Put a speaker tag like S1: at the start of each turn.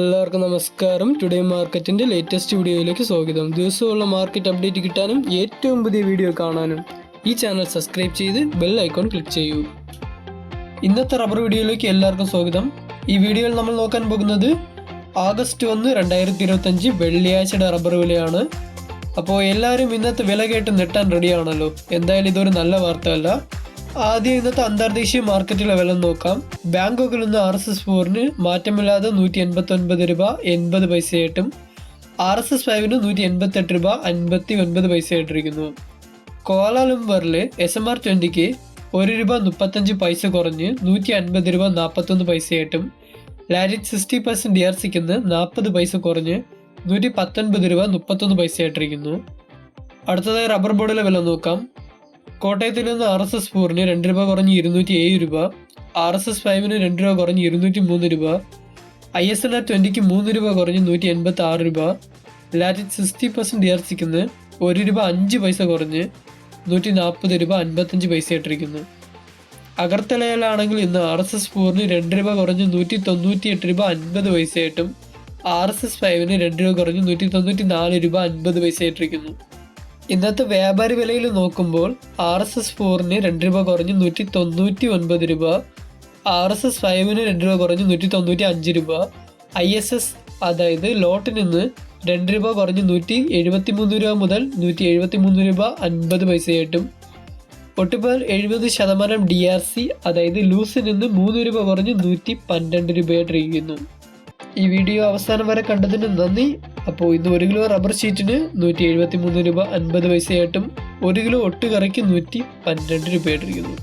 S1: എല്ലാവർക്കും നമസ്കാരം. ടുഡേ മാർക്കറ്റിന്റെ ലേറ്റസ്റ്റ് വീഡിയോയിലേക്ക് സ്വാഗതം. ദിവസമുള്ള മാർക്കറ്റ് അപ്ഡേറ്റ് കിട്ടാനും ഏറ്റവും പുതിയ വീഡിയോ കാണാനും ഈ ചാനൽ സബ്സ്ക്രൈബ് ചെയ്ത് ബെൽ ഐക്കോൺ ക്ലിക്ക് ചെയ്യൂ. ഇന്നത്തെ റബ്ബർ വീഡിയോയിലേക്ക് എല്ലാവർക്കും സ്വാഗതം. ഈ വീഡിയോയിൽ നമ്മൾ നോക്കാൻ പോകുന്നത് ആഗസ്റ്റ് ഒന്ന് രണ്ടായിരത്തി ഇരുപത്തഞ്ച് വെള്ളിയാഴ്ചയുടെ റബ്ബർ വിലയാണ്. അപ്പോൾ എല്ലാവരും ഇന്നത്തെ വില കേട്ട് നെട്ടാൻ റെഡിയാണല്ലോ എന്തായാലും ഇതൊരു നല്ല വാർത്തയല്ല. ആദ്യം ഇന്നത്തെ അന്താർദേശീയ മാർക്കറ്റ് വില നോക്കാം. ബാങ്കോക്കിൽ നിന്ന് ആർ എസ് എസ് ഫോറിന് മാറ്റമില്ലാതെ നൂറ്റി എൺപത്തി ഒൻപത് രൂപ എൺപത് പൈസയായിട്ടും ആർ എസ് എസ് ഫൈവിന് നൂറ്റി എൺപത്തെട്ട് രൂപ അൻപത്തി ഒൻപത് പൈസയായിട്ടിരിക്കുന്നു കോലാലംബറിൽ എസ് എം ആർ ട്വന്റിക്ക് ഒരു രൂപ മുപ്പത്തഞ്ച് പൈസ കുറഞ്ഞ് നൂറ്റി അൻപത് രൂപ നാൽപ്പത്തൊന്ന് പൈസയായിട്ടും ലാരിറ്റ് സിക്സ്റ്റി പെർസെന്റ് ഡി ആർ സിക്ക് നാൽപ്പത് പൈസ കുറഞ്ഞ് നൂറ്റി പത്തൊൻപത് രൂപ മുപ്പത്തൊന്ന് പൈസയായിട്ടിരിക്കുന്നു. അടുത്തതായി റബ്ബർ ബോർഡിലെ വില നോക്കാം. കോട്ടയത്തിൽ നിന്ന് ആർ എസ് എസ് ഫോറിന് രണ്ട് രൂപ കുറഞ്ഞ് ഇരുന്നൂറ്റി ഏഴ് രൂപ ആർ എസ് എസ് ഫൈവിന് രണ്ട് രൂപ കുറഞ്ഞ് ഇരുന്നൂറ്റി മൂന്ന് രൂപ ഐ എസ് എൽ ആർ ട്വന്റിക്ക് മൂന്ന് രൂപ കുറഞ്ഞ് നൂറ്റി എൺപത്തി ആറ് രൂപ Latin sixty percent D R ഒരു രൂപ അഞ്ച് പൈസ കുറഞ്ഞ് നൂറ്റി നാൽപ്പത് രൂപ അൻപത്തഞ്ച് പൈസ ഇട്ടിരിക്കുന്നു അഗർത്തലയിലാണെങ്കിൽ ഇന്ന് ആർ എസ് എസ് ഫോറിന് രണ്ട് രൂപ കുറഞ്ഞ് നൂറ്റി തൊണ്ണൂറ്റി എട്ട് രൂപ അൻപത് പൈസയായിട്ടും ആർ എസ് എസ് ഫൈവിന് രണ്ട് രൂപ കുറഞ്ഞ് നൂറ്റി തൊണ്ണൂറ്റി നാല് രൂപ അൻപത് പൈസ ഇട്ടിരിക്കുന്നു ഇന്നത്തെ വ്യാപാരി വിലയിൽ നോക്കുമ്പോൾ ആർ എസ് എസ് ഫോറിന് രണ്ട് രൂപ കുറഞ്ഞ് നൂറ്റി തൊണ്ണൂറ്റി ഒൻപത് രൂപ ആർ എസ് എസ് ഫൈവിന് രണ്ട് രൂപ കുറഞ്ഞ് നൂറ്റി തൊണ്ണൂറ്റി അഞ്ച് രൂപ ഐ എസ് എസ് അതായത് ലോട്ടിൽ നിന്ന് രണ്ട് രൂപ കുറഞ്ഞ് നൂറ്റി എഴുപത്തി മൂന്ന് രൂപ മുതൽ നൂറ്റി എഴുപത്തി മൂന്ന് രൂപ അൻപത് പൈസയായിട്ടും. ഒട്ടുപാൽ എഴുപത് ശതമാനം ഡി ആർ സി അതായത് ലൂസിൽ നിന്ന് മൂന്ന് രൂപ കുറഞ്ഞ് നൂറ്റി പന്ത്രണ്ട് രൂപയായിട്ടിരിക്കുന്നു ഈ വീഡിയോ അവസാനം വരെ കണ്ടതിന് നന്ദി. അപ്പോൾ ഇന്ന് ഒരു കിലോ റബ്ബർ ഷീറ്റിന് നൂറ്റി എഴുപത്തി മൂന്ന് രൂപ അൻപത് പൈസയായിട്ടും ഒരു കിലോ ഒട്ടുകറിക്ക് നൂറ്റി പന്ത്രണ്ട് രൂപയായിട്ടിരിക്കുന്നു.